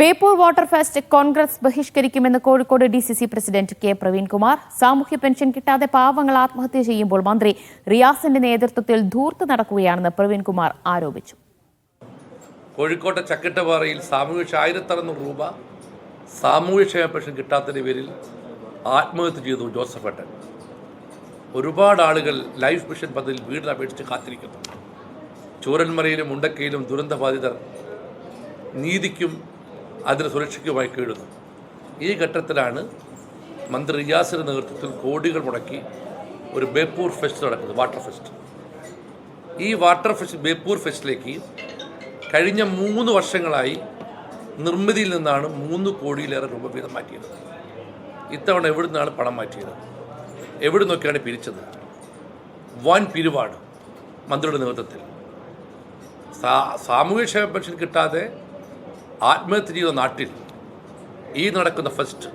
Beypore water fest Congress ബഹിഷ്കരിക്കുമെന്ന് Kozhikode D C C president K Praveenkumar. സാമൂഹ്യ pension കിട്ടാതെ പാവങ്ങൾ ആത്മഹത്യ ചെയ്യുമ്പോൾ മന്ത്രി റിയാസിന്റെ നേതൃത്വത്തിൽ ധൂർത്ത് നടക്കുകയാണെന്ന് പ്രവീൺകുമാർ ആരോപിച്ചു. കോഴിക്കോട്ടെ ചക്കിട്ടപാറയിൽ സാമൂഹ്യ ആയിരത്തി അറുന്നൂറ് രൂപ സാമൂഹ്യക്ഷേമ പെൻഷൻ കിട്ടാത്തതിന്റെ പേരിൽ ആത്മഹത്യ ചെയ്തു ജോസഫ് ഏട്ടൻ ഒരുപാട് ആളുകൾ ലൈഫ് മിഷൻ പദ്ധതിയിൽ വീടിന് അപേക്ഷിച്ച് കാത്തിരിക്കുന്നു. ചൂരന്മലയിലും മുണ്ടക്കയിലും ദുരന്തബാധിതർ നീതിക്കും അതിന് സുരക്ഷയ്ക്കുമായി കീഴുന്നു. ഈ ഘട്ടത്തിലാണ് മന്ത്രി റിയാസിന്റെ നേതൃത്വത്തിൽ കോടികൾ മുടക്കി ഒരു ബേപ്പൂർ ഫെസ്റ്റ് നടക്കുന്നത് വാട്ടർ ഫെസ്റ്റ്. ഈ വാട്ടർ ഫെസ്റ്റ് ബേപ്പൂർ ഫെസ്റ്റിലേക്ക് കഴിഞ്ഞ മൂന്ന് വർഷങ്ങളായി നിർമ്മിതിയിൽ നിന്നാണ് മൂന്ന് കോടിയിലേറെ രൂപ വീതം മാറ്റിയത്. ഇത്തവണ എവിടെ നിന്നാണ് പണം മാറ്റിയത്? എവിടെ നോക്കിയാണ് പിരിച്ചത്? വൻ പിരിവാണ് മന്ത്രിയുടെ നേതൃത്വത്തിൽ. സാമൂഹ്യക്ഷേമ പെൻഷൻ കിട്ടാതെ ആത്മഹത്യ ചെയ്ത നാട്ടിൽ ഈ നടക്കുന്ന ഫെസ്റ്റ്